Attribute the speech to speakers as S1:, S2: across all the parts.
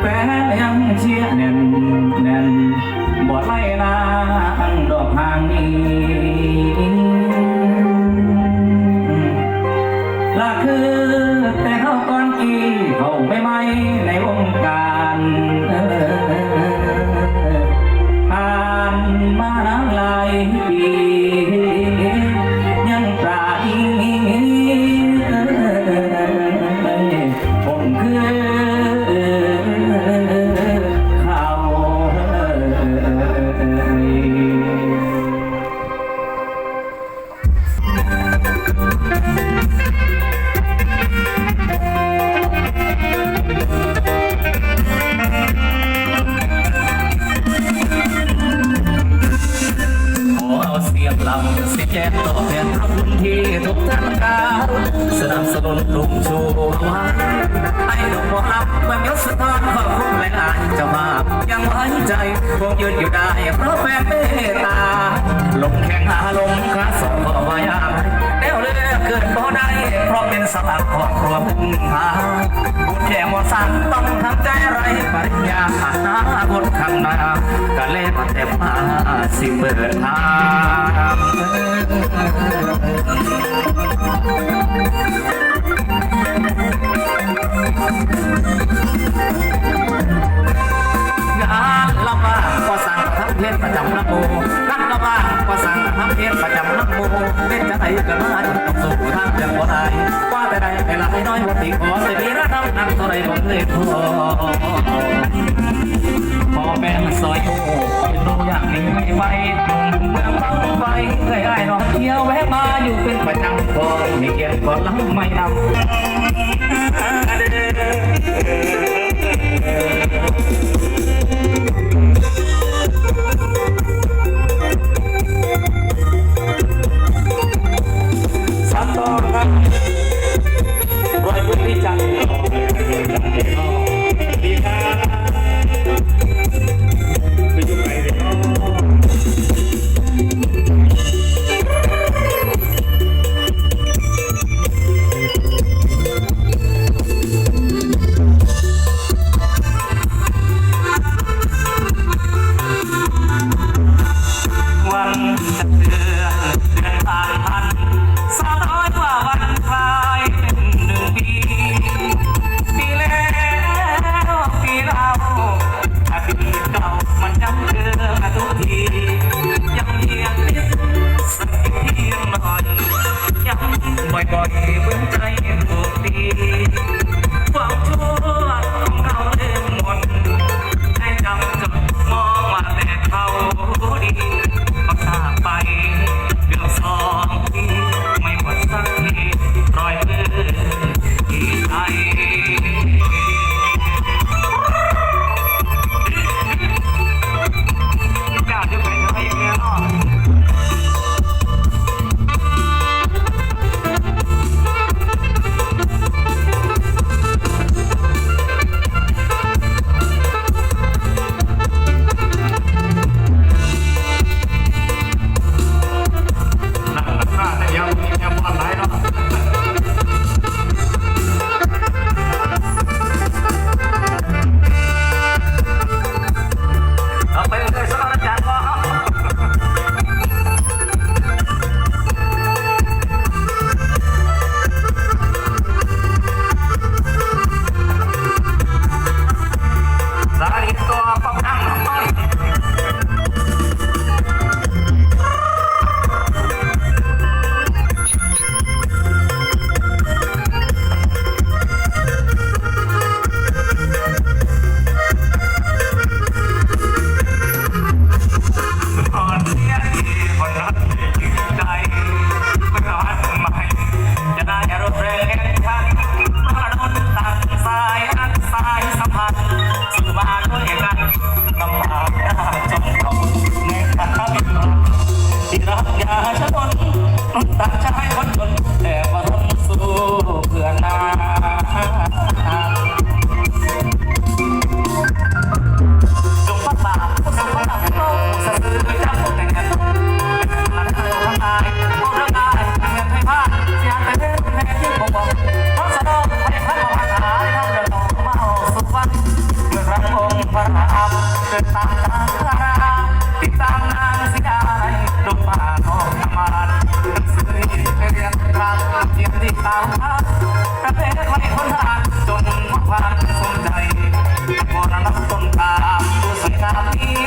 S1: แฟนยังเชียร์แน่นแน่นบอดไล่ลางดอกห่างนี้ ลำสิแจ้งตอแทนพระคุณที่ทุกท่านการสนับสนุนลุงชูวาให้หลวงพ่อรับเมื่อยศสถานขอบคุณหลายๆเจ้าภายังไว้ใจคงยืนอยู่ได้เพราะแฟนเมตตา ลงแข่งหาลงขาสองก็วายามแนวเลือกเกิดบ่ได้เพราะเป็นสลักครอบครัวพึ่งพาบุญแข่งว่าสั่งต้องทำใจไรปริญญา หาบนข้างหน้าก็เลยมาเต็มมาสิเปิดทางงานละบ้างก็สั่งทำเพชรประจำละโมงานละบ้างก็สั่งทำเพชรประจำละโมเป็นจะไหนกันมาจนต้องสู้ทางเรื่องบ่ได้ว่าแต่ใด เวลาให้น้อยวันที่ขอจะมีระดับนั่งตัวใดบ่เลยพอพอแม่นซอยโอ้รู้อย่างนี้ไม่ไหวเมือเมาไปเคยไอ้น้องเที่ยวแวะมาอยู่เป็นประจำพอไม่เกียดก่อนลังไม่นำ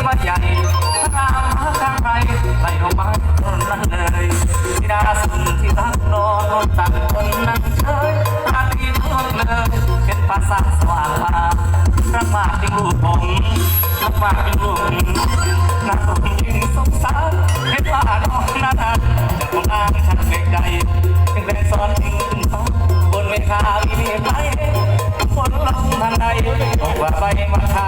S1: วัดใหญ่พระามทางไรไล่ลงมาคนนั้นเลยที่ดาสุนที่รักนอนตักคนนั้นเฉยอาทิตย์ทุกเลยเป็นภาษาสว่างพารักมากจึงลูกผมรักมากจึงลูกนักผมจึงสงสารเห็นว่าน้องนั้นะต้องอ้างฉันเด็กใดจึงแรงสอนจึงเขาบนเวทามีเมฆไปฝนลงทางใดบอกว่าไปมาทา